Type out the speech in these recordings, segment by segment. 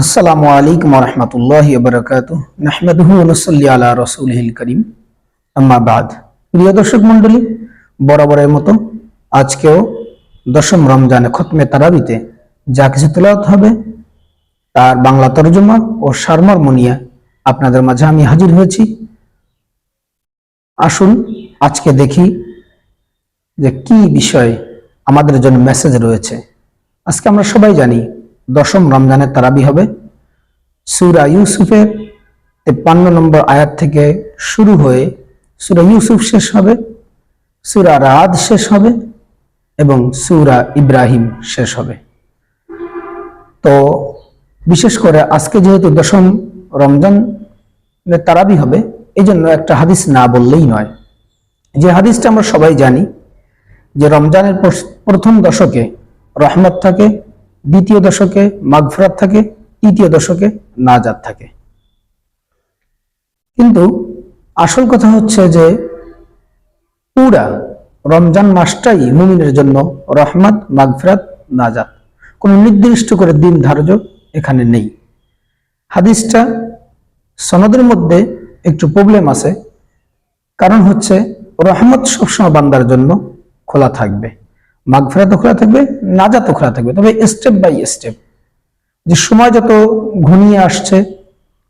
আসসালামু আলাইকুম রহমতুল্লাহ বরকাত নাহমেদহু নসল্লি আলা রসুলহিল করিম। আম্মা বাদ। প্রিয় দর্শক মন্ডলী বরাবরের মতো আজকেও দশম রমজানে খতমে তারাবিতে যা কিছু তেলাওয়াত হবে তার বাংলা তর্জমা ও সারমর্ম নিয়ে আপনাদের মাঝে আমি হাজির হয়েছি। আসুন আজকে দেখি যে কি বিষয় আমাদের জন্য মেসেজ রয়েছে। আজকে আমরা সবাই জানি দশম রমজানের তারাবি হবে। সুরা ইউসুফের তেপ্পান্ন নম্বর আয়াত থেকে শুরু হয়ে সুরা ইউসুফ শেষ হবে, সুরা রাদ শেষ হবে এবং সুরা ইব্রাহিম শেষ হবে। তো বিশেষ করে আজকে যেহেতু দশম রমজান তারাবি হবে এই জন্য একটা হাদিস না বললেই নয়। যে হাদিসটা আমরা সবাই জানি যে রমজানের প্রথম দশকে রহমত থাকে দ্বিতীয় দশকে মাগফরাত থাকে, তৃতীয় দশকে নাজাত থাকে। কিন্তু আসল কথা হচ্ছে যে পুরা রমজান মাসটাই মুমিনের জন্য রহমত, মাগফরাত, নাজাত। কোনো নির্দিষ্ট করে দিন ধার্য এখানে নেই। হাদিসটা সনদের মধ্যে একটু প্রবলেম আছে। কারণ হচ্ছে রহমত সবসময় বান্দার জন্য খোলা থাকবে। মাগফিরাতও খোলা থাকবে নাজাতও খোলা থাকবে। তবে স্টেপ বাই স্টেপ যে সময় যত ঘনিয়ে আসছে,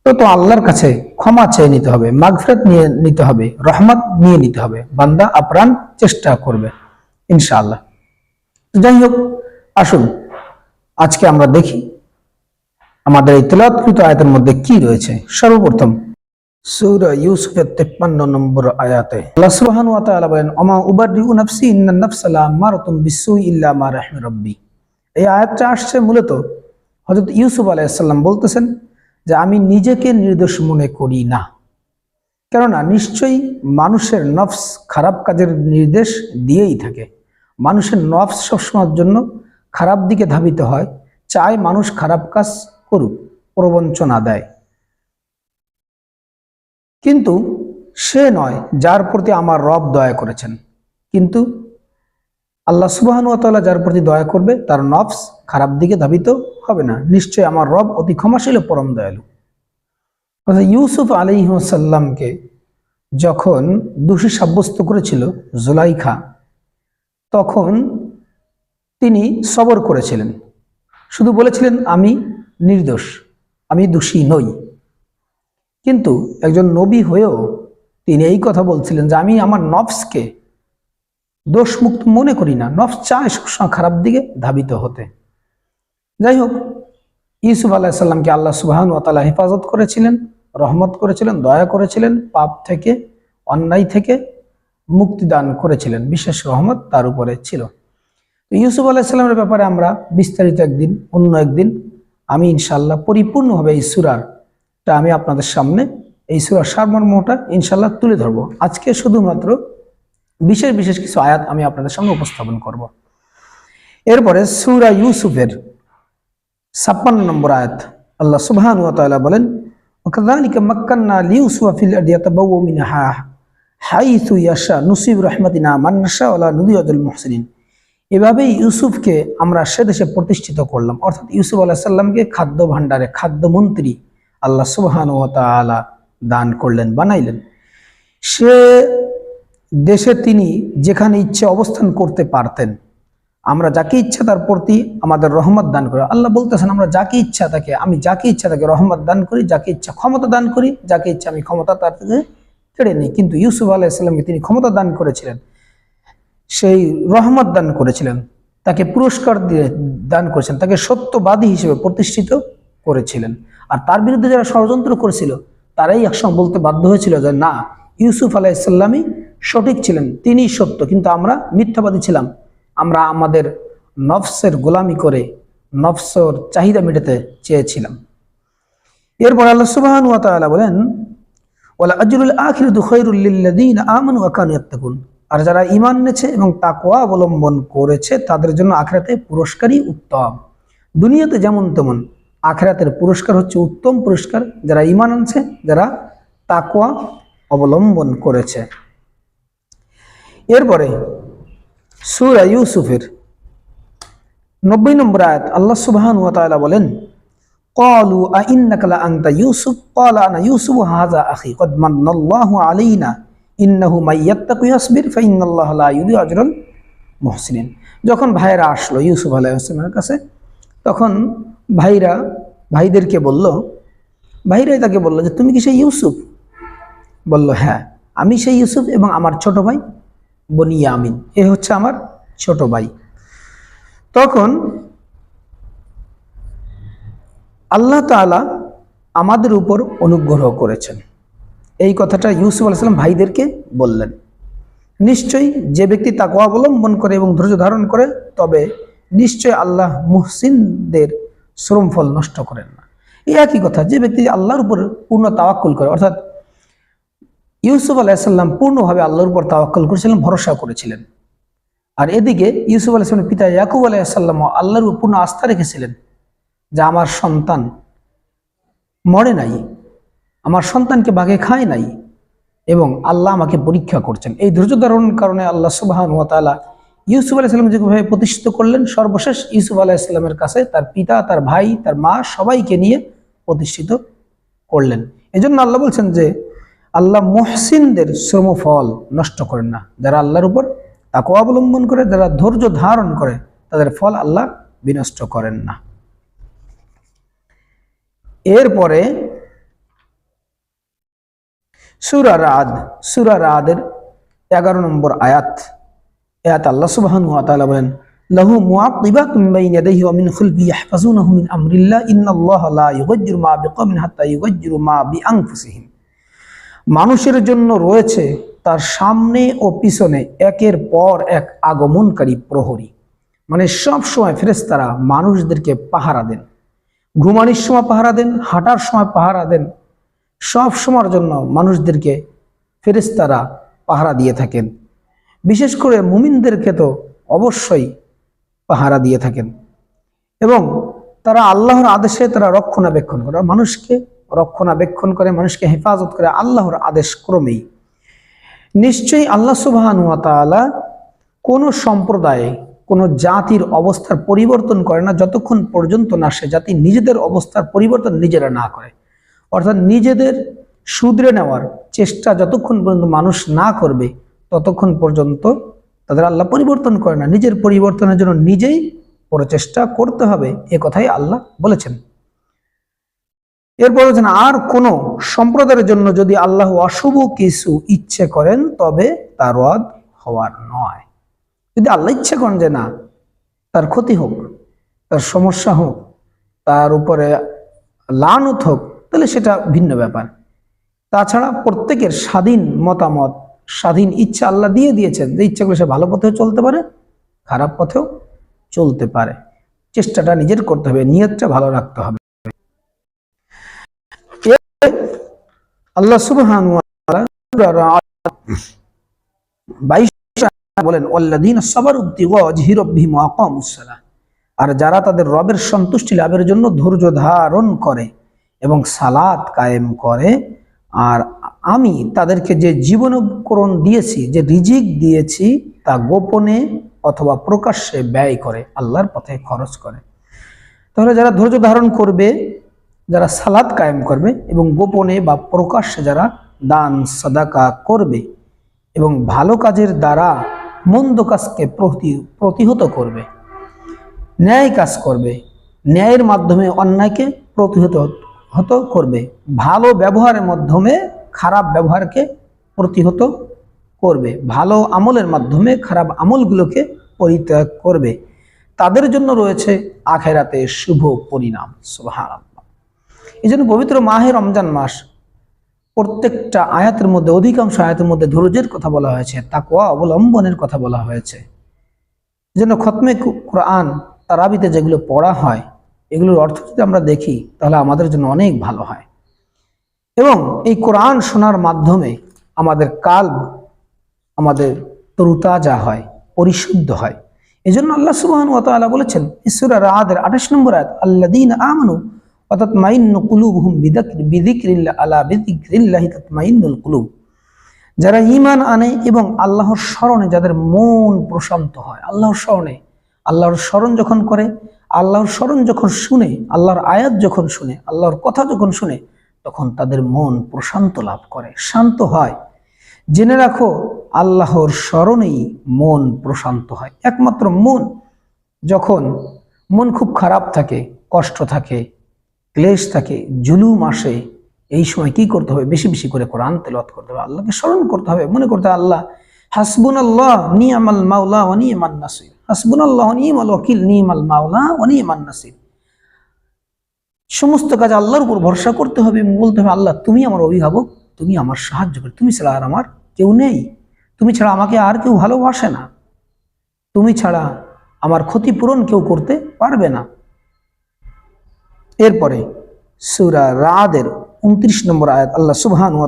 তত আল্লাহর কাছে ক্ষমা চেয়ে নিতে হবে, মাগফিরাত নিয়ে নিতে হবে, রহমত নিয়ে নিতে হবে। বান্দা আপ্রাণ চেষ্টা করবে, ইনশাআল্লাহ। যাই হোক, আসুন, আজকে আমরা দেখি আমাদের এই তেলাওয়াতকৃত আয়তের মধ্যে কি রয়েছে। সর্বপ্রথম সূরা ইউসুফের 53 নম্বর আয়াতে। আল্লাহ সুবহানাহু ওয়া তাআলা বলেন, ওমা উবাররিউ নাফসি ইন্নান নাফসা লামারাতুম বিসুই ইল্লা মা রাহিম রাব্বি। এই আয়াতটা আসছে মূলত হযরত ইউসুফ আলাইহিস সালাম বলতেছেন যে, আমি নিজেকে নির্দোষ মনে করি না। কেননা নিশ্চয়ই মানুষের নফস খারাপ কাজের নির্দেশ দিয়েই থাকে। মানুষের নফস সবসময়ের জন্য খারাপ দিকে ধাবিত হয়। চায় মানুষ খারাপ কাজ করুক, প্রবঞ্চনা দেয়। কিন্তু সে নয় যার প্রতি আমার রব দয়া করেছেন। কিন্তু আল্লাহ সুবাহানুয়াতাল্লাহ যার প্রতি দয়া করবে, তার নফস খারাপ দিকে ধাবিত হবে না। নিশ্চয় আমার রব অতি ক্ষমাশীল পরম দয়ালু। ইউসুফ আলিহাসাল্লামকে যখন দোষী সাব্যস্ত করেছিল জুলাইখা, তখন তিনি সবর করেছিলেন। শুধু বলেছিলেন, আমি নির্দোষ, আমি দোষী নই। কিন্তু একজন নবী হয়েও তিনি এই কথা বলছিলেন যে আমি আমার নফসকে দোষমুক্ত মনে করি না, নফস চায় সবসময় খারাপ দিকে ধাবিত হতে। যাই হোক, ইউসুফ আল্লাহ সাল্লামকে আল্লাহ সুবাহান ওয়াতালা হেফাজত করেছিলেন, রহমত করেছিলেন, দয়া করেছিলেন, পাপ থেকে, অন্যায় থেকে মুক্তিদান করেছিলেন, বিশেষ রহমত তার উপরে ছিল। তো ইউসুফ আলাহিসাল্লামের ব্যাপারে আমরা বিস্তারিত একদিন, অন্য একদিন আমি ইনশাল্লাহ পরিপূর্ণভাবে এই সুরারটা আমি আপনাদের সামনে এই সুরার সারমর্মটা ইনশাল্লাহ তুলে ধরবো আজকে শুধুমাত্র বিশেষ বিশেষ কিছু আয়াত আমি আপনাদের সামনে উপস্থাপন করব এরপরে সুরা ইউসুফের ছাপ্পান্ন নম্বর আয়াত আল্লাহ সুবহান ওয়া তাআলা বলেন وكذلك مكنا ليوسف في الأرض يتبوأ منها حيث يشاء نصيب رحمتنا من نشاء ولا نضيع أجر المحسنين এভাবেই ইউসুফকে আমরা সে দেশে প্রতিষ্ঠিত করলাম অর্থাৎ ইউসুফ আলাহ সাল্লামকে খাদ্য ভাণ্ডারে খাদ্যমন্ত্রী আল্লাহ সুবহান ও তাআলা দান করলেন, বানাইলেন। সে দেশে তিনি যেখানে ইচ্ছে অবস্থান করতে পারতেন, আমরা যাকে ইচ্ছা তার প্রতি আমাদের রহমত দান করি। আল্লাহ বলতেছেন, আমরা যাকে ইচ্ছা তাকে, আমি যাকে ইচ্ছা তাকে রহমত দান করি, যাকে ইচ্ছা ক্ষমতা দান করি, যাকে ইচ্ছা আমি ক্ষমতা তার থেকে কেড়ে নিই। কিন্তু ইউসুফ আলাইসাল্লামকে তিনি ক্ষমতা দান করেছিলেন, সেই রহমত দান করেছিলেন, তাকে পুরস্কার দিয়ে দান করেছেন তাকে সত্যবাদী হিসেবে প্রতিষ্ঠিত করেছিলেন। আর তার বিরুদ্ধে যারা ষড়যন্ত্র করেছিল, তারাই একসময় বলতে বাধ্য হয়েছিল যে, না, ইউসুফ আলাইসাল্লামই সঠিক ছিলেন তিনি সত্য, কিন্তু আমরা মিথ্যাবাদী ছিলাম। আমরা আমাদের নফসের গোলামি করে নফসর চাহিদা মেটাতে চেয়েছিলাম। এরপর আল্লাহ সুবহান ওয়া তাআলা বলেন, ওয়ালা আজরুল আখিরাতু খায়রুল লিল্লাযিনা আমানু ওয়া ইয়াত্তাকুন। আর যারা ঈমান এনেছে এবং তাকওয়া অবলম্বন করেছে, তাদের জন্য আখিরাতে পুরস্কারই উত্তম। দুনিয়াতে যেমন তেমন। আখেরাতের পুরস্কার হচ্ছে উত্তম পুরস্কার যারা ইমান আনছে, যারা তাকোয়া অবলম্বন করেছে। এরপরে সুরা ইউসুফের নব্বই নম্বর আয়াত, আল্লাহ সুবাহান ওয়াতালা বলেন কলু আইন্নাকালা আংতা ইউসুফ? কলা আনা ইউসুফ হাজা আখি কদমান্নাল্লাহু আলাইনা, ইন্নাহু মাইয়াত্তাকু ইয়াসবির, ফাইন্নাল্লাহ লা ইউদি আজরুল মুহসিনিন। যখন ভাইরা আসলো ইউসুফ আলাইহিস সালামের কাছে, তখন ভাইরা, ভাইদেরকে বলল, ভাইরাই তাকে বলল যে, তুমি কি সেই ইউসুফ? বলল হ্যাঁ আমি সেই ইউসুফ এবং আমার ছোট ভাই বনিয়া আমিন এ হচ্ছে আমার ছোট ভাই। তখন আল্লাহ তাআলা আমাদের উপর অনুগ্রহ করেছেন। এই কথাটা ইউসুফ আলাইসাল্লাম ভাইদেরকে বললেন। নিশ্চয়ই যে ব্যক্তি তাকে অবলম্বন করে এবং ধৈর্য ধারণ করে, তবে নিশ্চয় আল্লাহ মুহসিনদের শ্রমফল নষ্ট করেন না। এই একই কথা, যে ব্যক্তি আল্লাহর উপর পূর্ণ তাওয়াক্কুল করে, অর্থাৎ ইউসুফ আলাইসাল্লাম পূর্ণভাবে আল্লাহর উপর তাওয়াক্কুল করেছিলেন, ভরসা করেছিলেন। আর এদিকে ইউসুফ আলাইসলামের পিতা ইয়াকুব আলাইসাল্লাম আল্লাহর উপর পূর্ণ আস্থা রেখেছিলেন, যে আমার সন্তান মরে নাই, আমার সন্তানকে বাঘে খায় নাই, এবং আল্লাহ আমাকে পরীক্ষা করছেন। এই ধৈর্য ধারণের কারণে আল্লাহ তাআলা ইউসুফ আলাইসাল্লাম যেভাবে প্রতিষ্ঠিত করলেন, সর্বশেষ ইউসুফ আলাইসাল্লামের কাছে তার পিতা, তার ভাই, তার মা সবাইকে নিয়ে প্রতিষ্ঠিত করলেন। এই জন্য আল্লাহ বলছেন যে, আল্লাহ মুহসিনদের শ্রমফল নষ্ট করেন না। যারা আল্লাহর উপর তাকে অবলম্বন করে, যারা ধৈর্য ধারণ করে, তাদের ফল আল্লাহ বিনষ্ট করেন না। এরপরে সুরা রাদ, সুরা রাদের এগারো নম্বর আয়াত। আয়াত আল্লাহ সুবহান ওয়া তাআলা বলেন, লাহু মুআকিবাতুম বাইনা লা ইউগাজ্জিরু মা বিকওমিন হাত্তা মানুষের জন্য রয়েছে তার সামনে ও পিছনে একের পর এক আগমনকারী প্রহরী। মানে সব সময় ফেরেশতারা মানুষদেরকে পাহারা দেন। ঘুমানির সময় পাহারা দেন, হাঁটার সময় পাহারা দেন। সব সময়ের জন্য মানুষদেরকে ফেরেশতারা পাহারা দিয়ে থাকেন। বিশেষ করে মুমিনদেরকে তো অবশ্যই পাহারা দিয়ে থাকেন। এবং তারা আল্লাহর আদেশে তারা রক্ষণাবেক্ষণ করে। মানুষকে রক্ষণাবেক্ষণ করে, মানুষকে হেফাজত করে আল্লাহর আদেশ ক্রমেই। নিশ্চয়ই আল্লাহ সুবাহান তাআলা কোনো সম্প্রদায়ে, কোনো জাতির অবস্থার পরিবর্তন করে না, যতক্ষণ পর্যন্ত না সে জাতি নিজেদের অবস্থার পরিবর্তন নিজেরা না করে। অর্থাৎ নিজেদের শুধরে নেওয়ার চেষ্টা যতক্ষণ পর্যন্ত মানুষ না করবে ততক্ষণ পর্যন্ত তাদের আল্লাহ পরিবর্তন করে না। নিজের পরিবর্তনের জন্য নিজেই প্রচেষ্টা করতে হবে। এ কথাই আল্লাহ বলেছেন। এরপর বলছেন, আর কোন সম্প্রদায়ের জন্য যদি আল্লাহ অশুভ কিছু ইচ্ছে করেন, তবে তা রদ হওয়ার নয়। যদি আল্লাহ ইচ্ছে করেন যে না, তার ক্ষতি হোক, তার সমস্যা হোক, তার উপরে লানত হোক, তাহলে সেটা ভিন্ন ব্যাপার। তাছাড়া প্রত্যেকের স্বাধীন মতামত স্বাধীন ইচ্ছা আল্লাহ দিয়ে দিয়েছেন, যে ইচ্ছা করে সে ভালো পথেও চলতে পারে, খারাপ পথেও চলতে পারে। চেষ্টাটা নিজের করতে হবে, নিয়তটা ভালো রাখতে হবে। আল্লাহ সুবহান বলেন আর যারা তাদের রবের সন্তুষ্টি লাভের জন্য ধৈর্য ধারণ করে এবং সালাত কায়েম করে, আর আমি তাদেরকে যে জীবনকরণ দিয়েছি, যে রিজিক দিয়েছি, তা গোপনে অথবা প্রকাশ্যে ব্যয় করে, আল্লাহর পথে খরচ করে। তাহলে যারা ধৈর্য ধারণ করবে, যারা সালাদ কায়েম করবে এবং গোপনে বা প্রকাশ্যে যারা দান, সদাকা করবে এবং ভালো কাজের দ্বারা মন্দ কাজকে প্রতি, প্রতিহত করবে, ন্যায় কাজ করবে, ন্যায়ের মাধ্যমে অন্যায়কে প্রতিহত, হত করবে, ভালো ব্যবহারের মাধ্যমে খারাপ ব্যবহারকে প্রতিহত করবে। ভালো আমলের মাধ্যমে খারাপ আমলগুলোকে পরিত্যাগ করবে। তাদের জন্য রয়েছে আখেরাতে শুভ পরিণাম। সুবহানাল্লাহ। এই জন্য পবিত্র মাহে রমজান মাস প্রত্যেকটা আয়াতের মধ্যে, অধিকাংশ আয়াতের মধ্যে ধৈর্যের কথা বলা হয়েছে, তাকওয়া অবলম্বনের কথা বলা হয়েছে। জন্য খতমে কোরআন, তারাবিতে যেগুলো পড়া হয়, এগুলোর অর্থ যদি আমরা দেখি, তাহলে আমাদের জন্য অনেক ভালো হয়। এবং এই কোরআন শোনার মাধ্যমে আমাদের কাল আমাদের তরুতাজা হয়, পরিশুদ্ধ হয়। এই জন্য আল্লাহ সুবাহন ওয়াতালা বলেছেন ঈশ্বর রাদের আঠাশ নম্বর আয়াত আল্লাদিন আমানু অর্থাৎ মাইন্ন কুলুব হুম বিদিক্রিল্লা, আলা বিদিক্রিল্লাহি তাতমাইন্নুল কুলুব। যারা ইমান আনে এবং আল্লাহর স্মরণে যাদের মন প্রশান্ত হয়, আল্লাহর স্মরণে, আল্লাহর স্মরণ যখন করে, আল্লাহর স্মরণ যখন শুনে, আল্লাহর আয়াত যখন শুনে, আল্লাহর কথা যখন শুনে তখন তাদের মন প্রশান্ত লাভ করে, শান্ত হয়। জেনে রাখো, আল্লাহর স্মরণেই মন প্রশান্ত হয়। একমাত্র মন, যখন মন খুব খারাপ থাকে, কষ্ট থাকে, ক্লেশ থাকে, জুলুম আসে, এই সময় কি করতে হবে? বেশি বেশি করে কোরআন তেলত করতে হবে, আল্লাহকে স্মরণ করতে হবে। মনে করতে হবে আল্লাহ হাসবুন আল্লাহ নিয়ামাল মাওলা ও নিয়ামান নাসির। হাসবুন আল্লাহ নিয়মাল ওকিল নিয়মাল মাওলা ও নিয়মান নাসির। সমস্ত কাজ আল্লাহর উপর ভরসা করতে হবে। বলতে হবে, আল্লাহ, তুমি আমার অভিভাবক, তুমি আমার সাহায্য করে। তুমি ছাড়া আর আমার কেউ নেই। তুমি ছাড়া আমাকে আর কেউ ভালোবাসে না। তুমি ছাড়া আমার ক্ষতিপূরণ কেউ করতে পারবে না। এরপরে সুরা রাদের উনত্রিশ নম্বর আয়াত, আল্লাহ সুবহান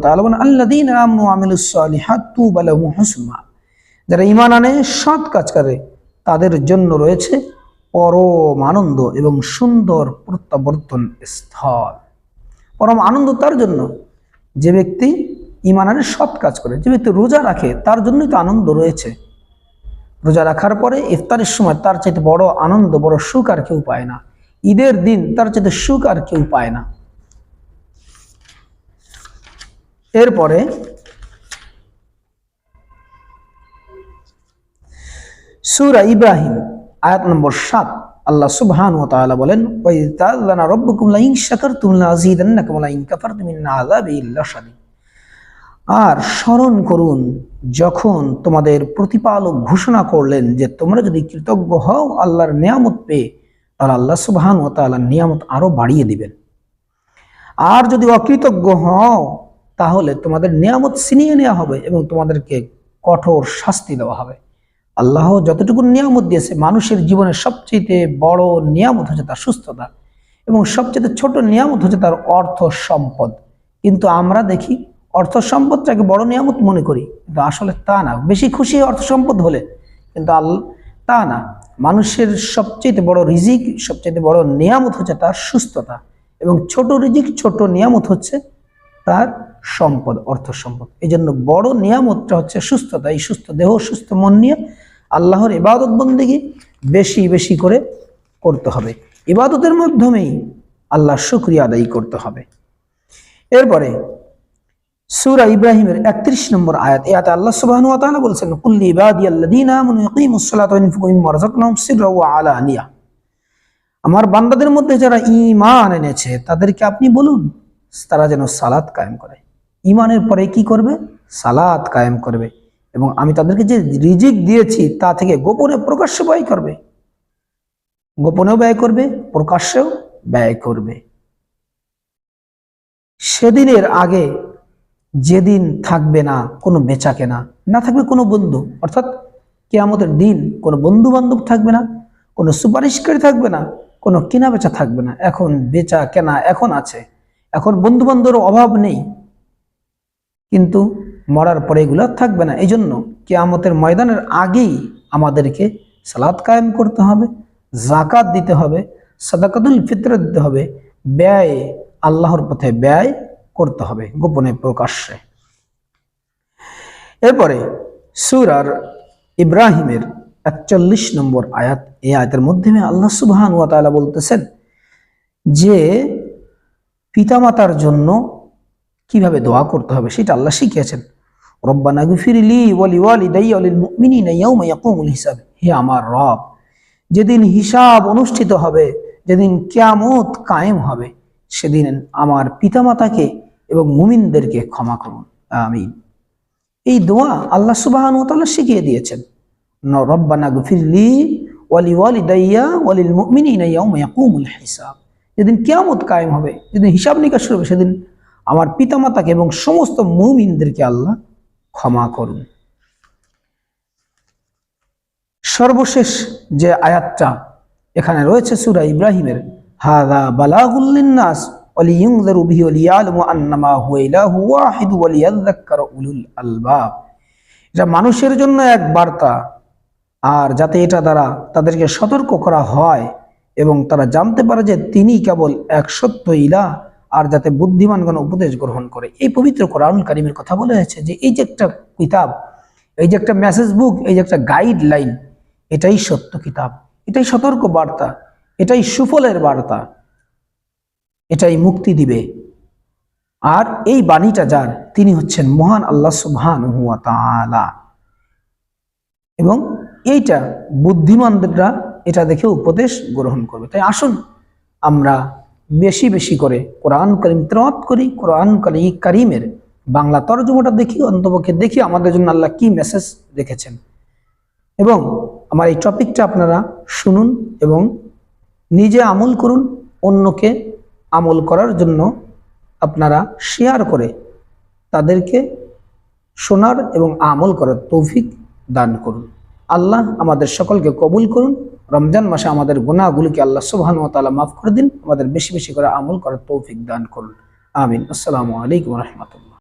তুবা লাহুম যারা ঈমান আনে, সৎ কাজ করে, তাদের জন্য রয়েছে পরম আনন্দ এবং সুন্দর প্রত্যাবর্তন স্থল। পরম আনন্দ তার জন্য। যে ব্যক্তি আনে সৎ কাজ করে, যে ব্যক্তি রোজা রাখে, তার জন্যই তো আনন্দ রয়েছে। রোজা রাখার পরে ইফতারের সময় তার চাইতে বড় আনন্দ, বড় সুখ আর কেউ পায় না। ঈদের দিন তার চাইতে সুখ আর কেউ পায় না। এরপরে সুরা ইব্রাহিম। আয়াত নম্বর সাত, আল্লাহ সুবহান ও তাআলা বলেন ওয়াইদ তাআলানা রাব্বুকুম লা ইন শাকারতুম লা আযীদান্নাকুম ওয়া লা ইন কাফারতুম ইন্না আযাবি লাশাদীদ আর স্মরণ করুন, যখন তোমাদের প্রতিপালক ঘোষণা করলেন যে তোমরা যদি কৃতজ্ঞ হও আল্লাহর নিয়ামত পেয়ে, তাহলে আল্লাহ সুবহান ও তাআলার নিয়ামত আরও বাড়িয়ে দিবেন। আর যদি অকৃতজ্ঞ হও, তাহলে তোমাদের নিয়ামত ছিনিয়ে নেওয়া হবে এবং তোমাদেরকে কঠোর শাস্তি দেওয়া হবে। আল্লাহ যতটুকু নিয়ামত দিয়েছে, মানুষের জীবনের সবচেয়ে বড় নিয়ামত হচ্ছে তার সুস্থতা এবং সবচেয়ে ছোট নিয়ামত হচ্ছে তার অর্থ সম্পদ। কিন্তু আমরা দেখি অর্থ সম্পদটাকে বড় নিয়ামত মনে করি, কিন্তু আসলে তা না। বেশি খুশি অর্থ সম্পদ হলে কিন্তু তা না। মানুষের সবচেয়ে বড় রিজিক সবচেয়ে বড় নিয়ামত হচ্ছে তার সুস্থতা এবং ছোট রিজিক, ছোট নিয়ামত হচ্ছে তার সম্পদ, অর্থ সম্পদ। এই জন্য বড় নিয়ামতটা হচ্ছে সুস্থতা। এই সুস্থ দেহ, সুস্থ মন নিয়ে আল্লাহর ইবাদত বন্দিগি বেশি বেশি করে করতে হবে। ইবাদতের মাধ্যমেই আল্লাহ শুক্রিয়া আদায়ী করতে হবে। এরপরে সূরা ইব্রাহিমের 31 নম্বর আয়াত আয়াতে আল্লাহ সুবহানাহু ওয়া তাআলা বলেছেন কুল্লি ওয়া আলানিয়া। আমার বান্দাদের মধ্যে যারা ইমান এনেছে, তাদেরকে আপনি বলুন, তারা যেন সালাত কায়েম করে। ইমানের পরে কি করবে? সালাত কায়েম করবে। এবং আমি তাদেরকে যে রিজিক দিয়েছি তা থেকে গোপনে প্রকাশ্যে ব্যয় করবে। গোপনেও ব্যয় করবে, প্রকাশ্যেও ব্যয় করবে। সেদিনের আগে যেদিন থাকবে না কোনো বেচা কেনা না থাকবে কোনো বন্ধু, অর্থাৎ কেয়ামতের দিন কোনো বন্ধু বান্ধব থাকবে না, কোনো সুপারিশকারী থাকবে না, কোনো কেনা বেচা থাকবে না। এখন বেচা কেনা এখন আছে, এখন বন্ধু বান্ধবের অভাব নেই। কিন্তু মরার পরে এগুলো থাকবে না। এই জন্য কেয়ামতের ময়দানের আগেই আমাদেরকে সালাদ কায়েম করতে হবে জাকাত দিতে হবে, সাদাকাতুল ফিতর দিতে হবে, ব্যয়, আল্লাহর পথে ব্যয় করতে হবে গোপনে প্রকাশ্যে। এরপরে সুরার ইব্রাহিমের একচল্লিশ নম্বর আয়াত, এই আয়াতের মাধ্যমে আল্লাহ সুবহান ওয়া তাআলা বলতেছেন যে, পিতামাতার জন্য কীভাবে দোয়া করতে হবে সেটা আল্লাহ শিখিয়েছেন। রব্বানা গফিরলি ওয়ালি ওয়ালিদাইয়া ওয়ালিল মুমিনিনা ইয়াউমা ইয়াকুমুল হিসাব। হে আমার রব, যেদিন হিসাব অনুষ্ঠিত হবে, যেদিন কিয়ামত কায়েম হবে, সেদিন আমার পিতামাতাকে এবং মুমিনদেরকে ক্ষমা করুন। আমিন। এই দোয়া আল্লাহ সুবাহান তাআলা শিখিয়ে দিয়েছেন। ন- রব্বানা গফিরলি ওয়ালি ওয়ালিদাইয়া ওয়ালিল মুমিনিনা ইয়াউমা ইয়াকুমুল হিসাব। যেদিন কিয়ামত কায়েম হবে, যেদিন হিসাব নিকাশ হবে, সেদিন আমার পিতামাতাকে এবং সমস্ত মুমিনদেরকে আল্লাহ ক্ষমা করুন। সর্বশেষ যে আয়াতটা এখানে রয়েছে সূরা ইব্রাহিমের হাদা বালাগুল্লিন্নাস ওয়ালিয়ুনযারু বিহি ওয়ালিয়ালামু আন্নামা হুয়া ইলাহু ওয়াহিদ ওয়ালিয়াযাক্কারু উলুল আলবাব। এটা মানুষের জন্য এক বার্তা, আর যাতে এটা দ্বারা তাদেরকে সতর্ক করা হয় এবং তারা জানতে পারে যে তিনি কেবল এক সত্য ইলা আর যাতে বুদ্ধিমানগণ উপদেশ গ্রহণ করে। এই পবিত্র কোরআনুল কারিমের কথা বলা হয়েছে যে এই যে একটা কিতাব, এই যে একটা মেসেজ বুক এই যে একটা গাইডলাইন এটাই সত্য কিতাব। এটাই সতর্ক বার্তা এটাই সুফলের বার্তা, এটাই মুক্তি দিবে। আর এই বাণীটা যার, তিনি হচ্ছেন মহান আল্লাহ তাআলা। এবং এইটা বুদ্ধিমানরা এটা দেখে উপদেশ গ্রহণ করবে। তাই আসুন আমরা বেশি বেশি করে কোরআন করিম তেলাওয়াত করি, কোরআন করি করিমের বাংলা তর্জমাটা দেখি, অন্তপক্ষে দেখি আমাদের জন্য আল্লাহ কি মেসেজ রেখেছেন। এবং আমার এই টপিকটা আপনারা শুনুন এবং নিজে আমল করুন, অন্যকে আমল করার জন্য আপনারা শেয়ার করে তাদেরকে শোনার এবং আমল করার তৌফিক দান করুন। আল্লাহ আমাদের সকলকে কবুল করুন রমজান মাসে আমাদের গুণাগুলিকে আল্লাহ সুবহান মাফ করে দিন, আমাদের বেশি বেশি করে আমল করার তৌফিক দান করুন। আমিন। আসসালামু আলাইকুম রহমতুল্লাহ।